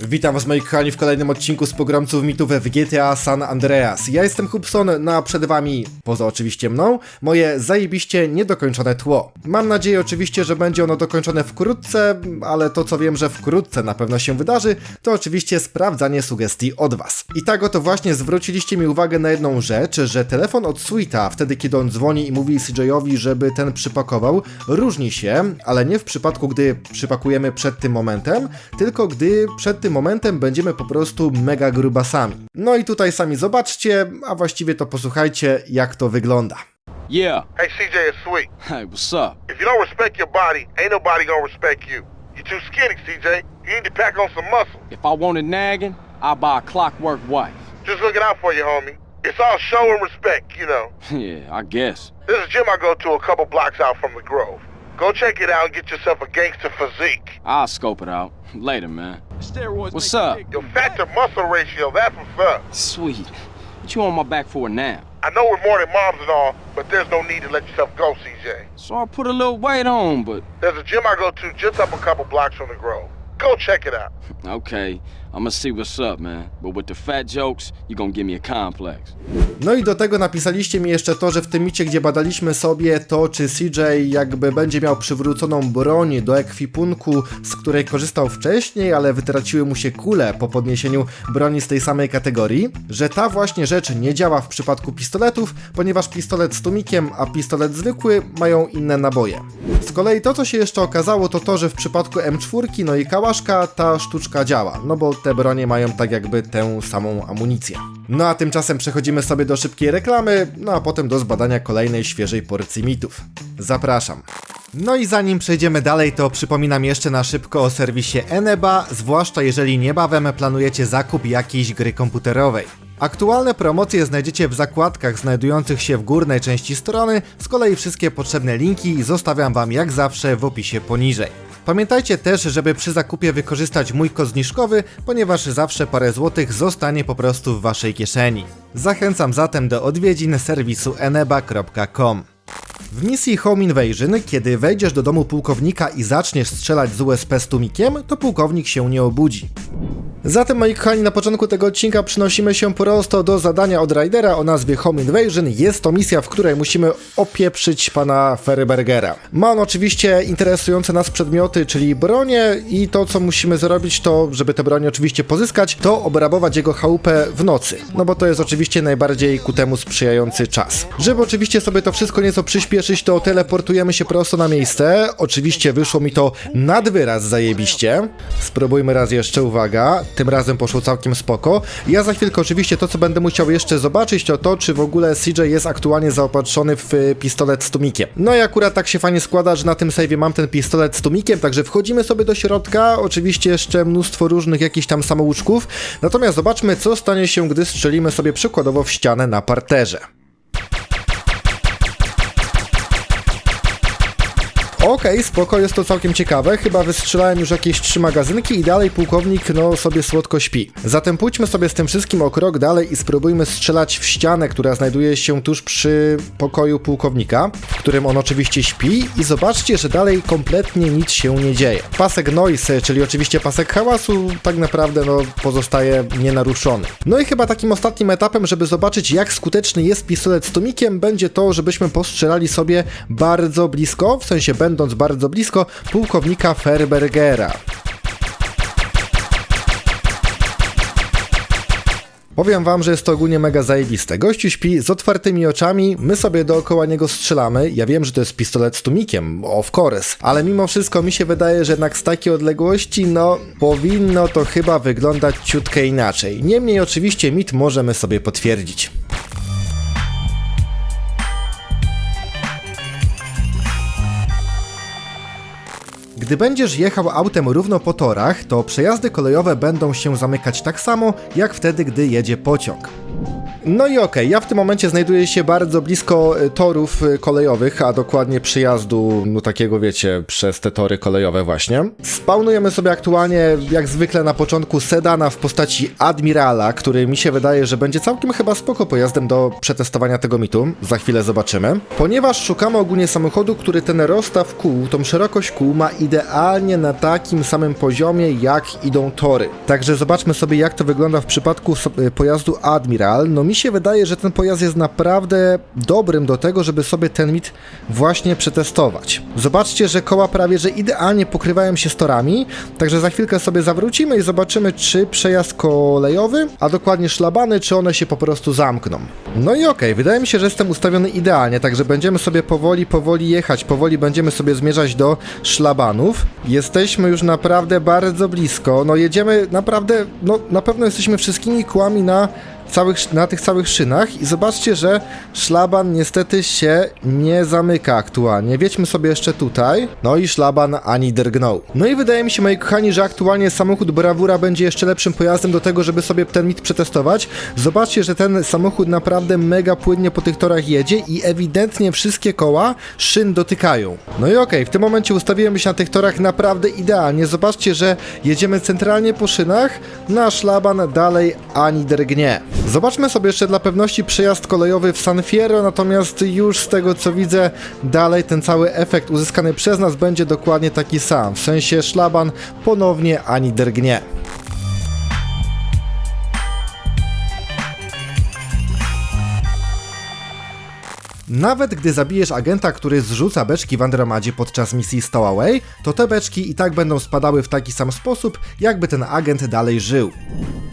Witam was moi kochani w kolejnym odcinku z pogromców mitów w GTA San Andreas. Ja jestem Hubson, no a przed wami, poza oczywiście mną, moje zajebiście niedokończone tło. Mam nadzieję oczywiście, że będzie ono dokończone wkrótce, ale to co wiem, że wkrótce na pewno się wydarzy, to oczywiście sprawdzanie sugestii od was. I tak oto właśnie zwróciliście mi uwagę na jedną rzecz, że telefon od Sweeta, wtedy kiedy on dzwoni i mówi CJ-owi, żeby ten przypakował, różni się, ale nie w przypadku, gdy przypakujemy przed tym momentem, tylko gdy przed tym momentem będziemy po prostu mega grubasami. No i tutaj sami zobaczcie, a właściwie to posłuchajcie, jak to wygląda. Yeah. Hey, CJ, it's Sweet. Hey, what's up? If you don't respect your body, ain't nobody gonna respect you. You're too skinny, CJ. You need to pack on some muscle. If I wanted nagging, I'll buy a clockwork wife. Just looking out for you, homie. It's all show and respect, you know. yeah, I guess. There's a gym I go to a couple blocks out from the Grove. Go check it out and get yourself a gangster physique. I'll scope it out. Later, man. What's up? Your fat to muscle ratio, that's what's up. Sweet. What you on my back for now? I know we're more than moms and all, but there's no need to let yourself go, CJ. So I put a little weight on, but There's a gym I go to just up a couple blocks from the Grove. Go check it out. okay. I'ma see what's up, man. But with the fat jokes, you gonna give me a complex. No i do tego napisaliście mi jeszcze to, że w tym micie, gdzie badaliśmy sobie to, czy CJ jakby będzie miał przywróconą broń do ekwipunku, z której korzystał wcześniej, ale wytraciły mu się kule po podniesieniu broni z tej samej kategorii, że ta właśnie rzecz nie działa w przypadku pistoletów, ponieważ pistolet z tumikiem, a pistolet zwykły mają inne naboje. Z kolei to, co się jeszcze okazało, to to, że w przypadku M4, no i Ta sztuczka działa, no bo te bronie mają tak jakby tę samą amunicję. No a tymczasem przechodzimy sobie do szybkiej reklamy, no a potem do zbadania kolejnej świeżej porcji mitów. Zapraszam. No i zanim przejdziemy dalej, to przypominam jeszcze na szybko o serwisie Eneba, zwłaszcza jeżeli niebawem planujecie zakup jakiejś gry komputerowej. Aktualne promocje znajdziecie w zakładkach znajdujących się w górnej części strony, z kolei wszystkie potrzebne linki zostawiam Wam jak zawsze w opisie poniżej. Pamiętajcie też, żeby przy zakupie wykorzystać mój kod zniżkowy, ponieważ zawsze parę złotych zostanie po prostu w Waszej kieszeni. Zachęcam zatem do odwiedzin serwisu eneba.com. W misji Home Invasion, kiedy wejdziesz do domu pułkownika i zaczniesz strzelać z USP z tumikiem, to pułkownik się nie obudzi. Zatem, moi kochani, na początku tego odcinka przynosimy się prosto do zadania od Raidera o nazwie Home Invasion. Jest to misja, w której musimy opieprzyć pana Ferbergera. Ma on oczywiście interesujące nas przedmioty, czyli bronie i to, co musimy zrobić, to, żeby te bronie oczywiście pozyskać, to obrabować jego chałupę w nocy. No bo to jest oczywiście najbardziej ku temu sprzyjający czas. Żeby oczywiście sobie to wszystko nieco przyspieszyć, to teleportujemy się prosto na miejsce. Oczywiście wyszło mi to nad wyraz zajebiście. Spróbujmy raz jeszcze, uwaga. Tym razem poszło całkiem spoko. Ja za chwilkę oczywiście to, co będę musiał jeszcze zobaczyć, to to, czy w ogóle CJ jest aktualnie zaopatrzony w y, pistolet z tumikiem. No i akurat tak się fajnie składa, że na tym save'ie mam ten pistolet z tumikiem, także wchodzimy sobie do środka. Oczywiście jeszcze mnóstwo różnych jakichś tam samouczków. Natomiast zobaczmy, co stanie się, gdy strzelimy sobie przykładowo w ścianę na parterze. Okej, spoko, jest to całkiem ciekawe. Chyba wystrzelałem już jakieś trzy magazynki i dalej pułkownik no sobie słodko śpi. Zatem pójdźmy sobie z tym wszystkim o krok dalej i spróbujmy strzelać w ścianę, która znajduje się tuż przy pokoju pułkownika, w którym on oczywiście śpi i zobaczcie, że dalej kompletnie nic się nie dzieje. Pasek noise, czyli oczywiście pasek hałasu, tak naprawdę no pozostaje nienaruszony. No i chyba takim ostatnim etapem, żeby zobaczyć jak skuteczny jest pistolet z tumikiem, będzie to, żebyśmy postrzelali sobie bardzo blisko, w sensie będąc bardzo blisko pułkownika Ferbergera. Powiem wam, że jest to ogólnie mega zajebiste. Gościu śpi z otwartymi oczami, my sobie dookoła niego strzelamy. Ja wiem, że to jest pistolet z tumikiem, of course, ale mimo wszystko mi się wydaje, że jednak z takiej odległości, no, powinno to chyba wyglądać ciutkę inaczej. Niemniej oczywiście mit możemy sobie potwierdzić. Gdy będziesz jechał autem równo po torach, to przejazdy kolejowe będą się zamykać tak samo, jak wtedy, gdy jedzie pociąg. No i okej, ja w tym momencie znajduję się bardzo blisko y, torów y, kolejowych, a dokładnie przyjazdu, no takiego wiecie, przez te tory kolejowe właśnie. Spawnujemy sobie aktualnie, jak zwykle na początku, sedana w postaci Admirala, który mi się wydaje, że będzie całkiem chyba spoko pojazdem do przetestowania tego mitu. Za chwilę zobaczymy. Ponieważ szukamy ogólnie samochodu, który ten rozstaw kół, tą szerokość kół ma idealnie na takim samym poziomie, jak idą tory. Także zobaczmy sobie, jak to wygląda w przypadku y, pojazdu Admiral. No mi się wydaje, że ten pojazd jest naprawdę dobrym do tego, żeby sobie ten mit właśnie przetestować. Zobaczcie, że koła prawie, że idealnie pokrywają się z torami, także za chwilkę sobie zawrócimy i zobaczymy, czy przejazd kolejowy, a dokładnie szlabany, czy one się po prostu zamkną. No i okej, wydaje mi się, że jestem ustawiony idealnie, także będziemy sobie powoli, powoli jechać, powoli będziemy sobie zmierzać do szlabanów. Jesteśmy już naprawdę bardzo blisko, no jedziemy naprawdę, no na pewno jesteśmy wszystkimi kłami na całych, na tych całych szynach i zobaczcie, że szlaban niestety się nie zamyka aktualnie. Wiedźmy sobie jeszcze tutaj. No i szlaban ani drgnął. No i wydaje mi się, moi kochani, że aktualnie samochód Bravura będzie jeszcze lepszym pojazdem do tego, żeby sobie ten mit przetestować. Zobaczcie, że ten samochód naprawdę mega płynnie po tych torach jedzie i ewidentnie wszystkie koła szyn dotykają. No i okej, w tym momencie ustawiłem się na tych torach naprawdę idealnie. Zobaczcie, że jedziemy centralnie po szynach, na szlaban dalej ani drgnie. Zobaczmy sobie jeszcze dla pewności przejazd kolejowy w San Fierro, natomiast już z tego co widzę, dalej ten cały efekt uzyskany przez nas będzie dokładnie taki sam. W sensie szlaban ponownie ani drgnie. Nawet gdy zabijesz agenta, który zrzuca beczki w Andromadzie podczas misji Stowaway, to te beczki i tak będą spadały w taki sam sposób, jakby ten agent dalej żył.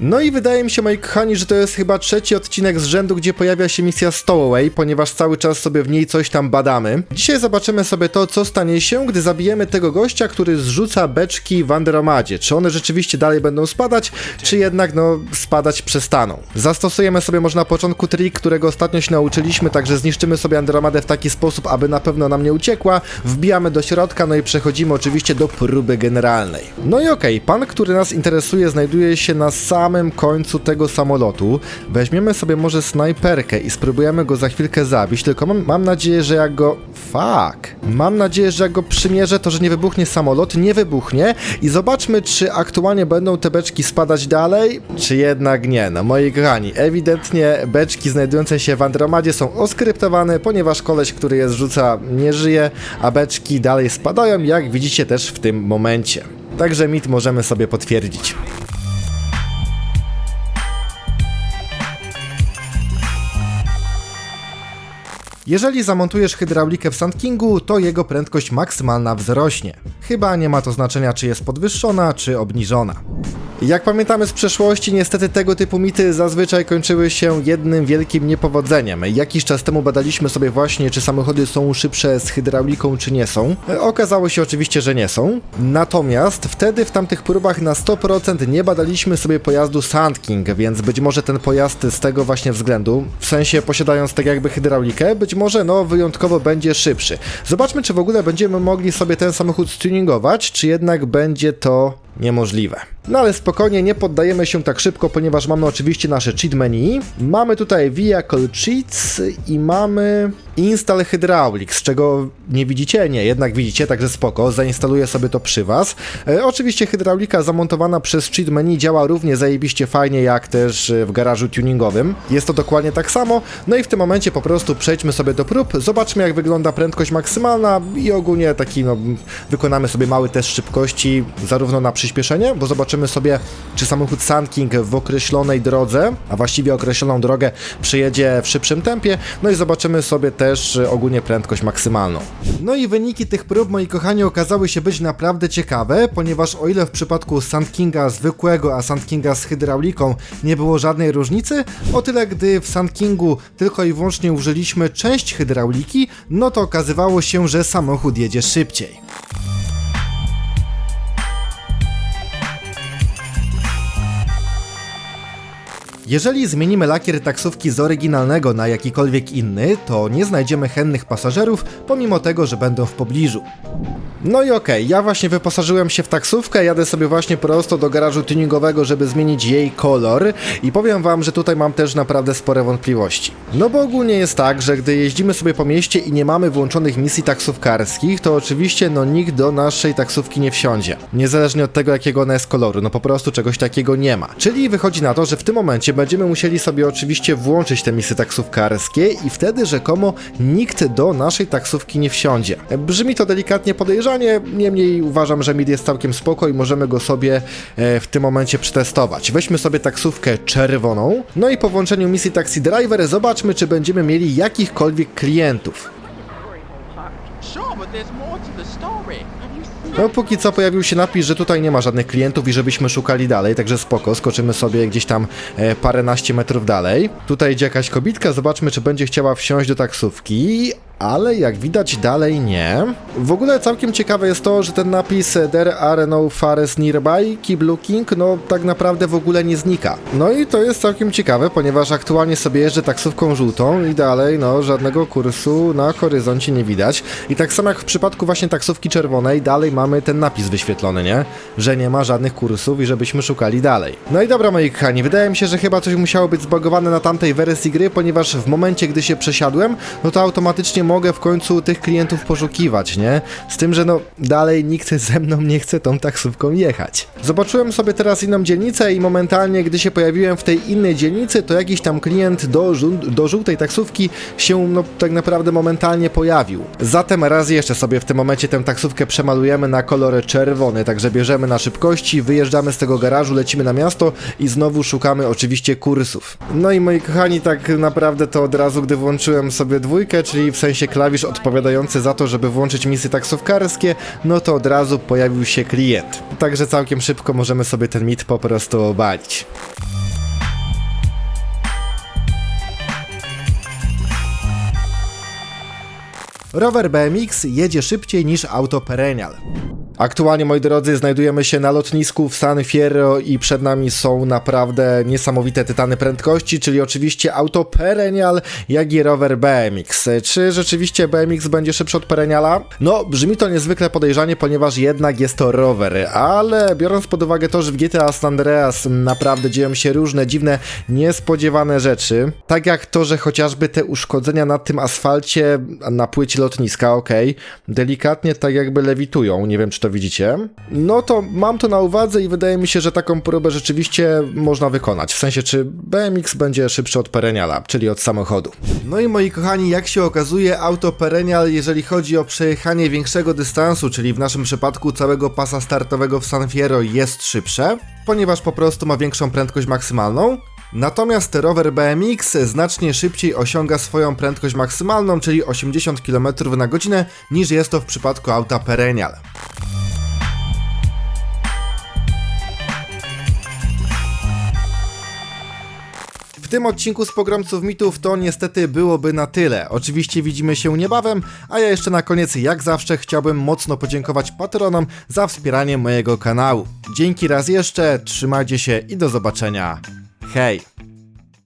No i wydaje mi się, moi kochani, że to jest chyba trzeci odcinek z rzędu, gdzie pojawia się misja Stowaway, ponieważ cały czas sobie w niej coś tam badamy. Dzisiaj zobaczymy sobie to, co stanie się, gdy zabijemy tego gościa, który zrzuca beczki w Andromadzie. Czy one rzeczywiście dalej będą spadać, czy jednak, no, spadać przestaną. Zastosujemy sobie może na początku trik, którego ostatnio się nauczyliśmy, także zniszczymy sobie Andromadę w taki sposób, aby na pewno nam nie uciekła, wbijamy do środka, no i przechodzimy oczywiście do próby generalnej. No i okej, pan, który nas interesuje, znajduje się na samym końcu tego samolotu. Weźmiemy sobie może snajperkę i spróbujemy go za chwilkę zabić, tylko mam, mam nadzieję, że jak go... Fuck! Mam nadzieję, że jak go przymierzę, to że nie wybuchnie samolot, nie wybuchnie i zobaczmy, czy aktualnie będą te beczki spadać dalej, czy jednak nie. No moi kochani, ewidentnie beczki znajdujące się w Andromadzie są oskryptowane, ponieważ koleś, który je zrzuca, nie żyje, a beczki dalej spadają, jak widzicie też w tym momencie. Także mit możemy sobie potwierdzić. Jeżeli zamontujesz hydraulikę w Sand Kingu, to jego prędkość maksymalna wzrośnie. Chyba nie ma to znaczenia, czy jest podwyższona, czy obniżona. Jak pamiętamy z przeszłości, niestety tego typu mity zazwyczaj kończyły się jednym wielkim niepowodzeniem. Jakiś czas temu badaliśmy sobie właśnie, czy samochody są szybsze z hydrauliką, czy nie są. Okazało się oczywiście, że nie są. Natomiast wtedy w tamtych próbach na 100% nie badaliśmy sobie pojazdu Sand King, więc być może ten pojazd z tego właśnie względu, w sensie posiadając tak jakby hydraulikę, być może no wyjątkowo będzie szybszy. Zobaczmy, czy w ogóle będziemy mogli sobie ten samochód tuningować, czy jednak będzie to niemożliwe. No ale spokojnie, nie poddajemy się tak szybko, ponieważ mamy oczywiście nasze cheat menu. Mamy tutaj Vehicle Cheats i mamy Install Hydraulics, czego nie widzicie? Nie, jednak widzicie, także spoko, zainstaluję sobie to przy Was. E, oczywiście hydraulika zamontowana przez cheat menu działa równie zajebiście fajnie, jak też e, w garażu tuningowym. Jest to dokładnie tak samo, no i w tym momencie po prostu przejdźmy sobie do prób, zobaczmy jak wygląda prędkość maksymalna i ogólnie taki, no, wykonamy sobie mały test szybkości, zarówno na przyspieszenie, bo zobaczymy sobie, czy samochód Sand King w określonej drodze, a właściwie określoną drogę przejedzie w szybszym tempie, no i zobaczymy sobie też e, ogólnie prędkość maksymalną. No i wyniki tych prób, moi kochani, okazały się być naprawdę ciekawe, ponieważ o ile w przypadku Sand Kinga zwykłego, a Sand Kinga z hydrauliką nie było żadnej różnicy, o tyle gdy w Sand Kingu tylko i wyłącznie użyliśmy część hydrauliki, no to okazywało się, że samochód jedzie szybciej. Jeżeli zmienimy lakier taksówki z oryginalnego na jakikolwiek inny, to nie znajdziemy chętnych pasażerów, pomimo tego, że będą w pobliżu. No i okej, ja właśnie wyposażyłem się w taksówkę, jadę sobie właśnie prosto do garażu tuningowego, żeby zmienić jej kolor i powiem wam, że tutaj mam też naprawdę spore wątpliwości. No bo ogólnie jest tak, że gdy jeździmy sobie po mieście i nie mamy włączonych misji taksówkarskich, to oczywiście no nikt do naszej taksówki nie wsiądzie. Niezależnie od tego jakiego ona jest koloru, no po prostu czegoś takiego nie ma. Czyli wychodzi na to, że w tym momencie będziemy musieli sobie oczywiście włączyć te misje taksówkarskie i wtedy rzekomo nikt do naszej taksówki nie wsiądzie. Brzmi to delikatnie podejrzanie, niemniej uważam, że mid jest całkiem spoko i możemy go sobie e, w tym momencie przetestować. Weźmy sobie taksówkę czerwoną, no i po włączeniu misji Taxi Driver zobaczmy, czy będziemy mieli jakichkolwiek klientów. Sure, but there's more to the story. No póki co pojawił się napis, że tutaj nie ma żadnych klientów i żebyśmy szukali dalej, także spoko, skoczymy sobie gdzieś tam e, paręnaście metrów dalej. Tutaj idzie jakaś kobitka, zobaczmy czy będzie chciała wsiąść do taksówki, ale jak widać dalej nie. W ogóle całkiem ciekawe jest to, że ten napis e, There are no fares nearby, keep looking, no tak naprawdę w ogóle nie znika. No i to jest całkiem ciekawe, ponieważ aktualnie sobie jeżdżę taksówką żółtą i dalej no żadnego kursu na horyzoncie nie widać. I tak samo jak w przypadku właśnie taksówki czerwonej, dalej mamy ten napis wyświetlony, nie? Że nie ma żadnych kursów i żebyśmy szukali dalej. No i dobra moi kochani, wydaje mi się, że chyba coś musiało być zbagowane na tamtej wersji gry, ponieważ w momencie, gdy się przesiadłem, no to automatycznie mogę w końcu tych klientów poszukiwać, nie? Z tym, że no dalej nikt ze mną nie chce tą taksówką jechać. Zobaczyłem sobie teraz inną dzielnicę i momentalnie, gdy się pojawiłem w tej innej dzielnicy, to jakiś tam klient do, do żółtej taksówki się no tak naprawdę momentalnie pojawił. Zatem raz jeszcze sobie w tym momencie tę taksówkę przemalujemy na kolor czerwony, także bierzemy na szybkości, wyjeżdżamy z tego garażu, lecimy na miasto i znowu szukamy oczywiście kursów. No i moi kochani, tak naprawdę to od razu, gdy włączyłem sobie dwójkę, czyli w sensie klawisz odpowiadający za to, żeby włączyć misje taksówkarskie, no to od razu pojawił się klient. Także całkiem szybko możemy sobie ten mit po prostu obalić. Rower BMX jedzie szybciej niż auto Perennial. Aktualnie, moi drodzy, znajdujemy się na lotnisku w San Fierro i przed nami są naprawdę niesamowite tytany prędkości, czyli oczywiście auto Perennial, jak i rower BMX. Czy rzeczywiście BMX będzie szybszy od Perenniala? No, brzmi to niezwykle podejrzanie, ponieważ jednak jest to rower, ale biorąc pod uwagę to, że w GTA San Andreas naprawdę dzieją się różne dziwne, niespodziewane rzeczy, tak jak to, że chociażby te uszkodzenia na tym asfalcie, na płycie lotniska, okej, delikatnie tak jakby lewitują, nie wiem czy to widzicie, no to mam to na uwadze i wydaje mi się, że taką próbę rzeczywiście można wykonać. W sensie, czy BMX będzie szybszy od Perenniala, czyli od samochodu. No i moi kochani, jak się okazuje, auto Perennial, jeżeli chodzi o przejechanie większego dystansu, czyli w naszym przypadku całego pasa startowego w San Fierro jest szybsze, ponieważ po prostu ma większą prędkość maksymalną, Natomiast rower BMX znacznie szybciej osiąga swoją prędkość maksymalną, czyli 80 km na godzinę, niż jest to w przypadku auta Perennial. Tym odcinku z Pogromców Mitów to niestety byłoby na tyle. Oczywiście widzimy się niebawem, a ja jeszcze na koniec, jak zawsze, chciałbym mocno podziękować patronom za wspieranie mojego kanału. Dzięki raz jeszcze, trzymajcie się i do zobaczenia. Hej!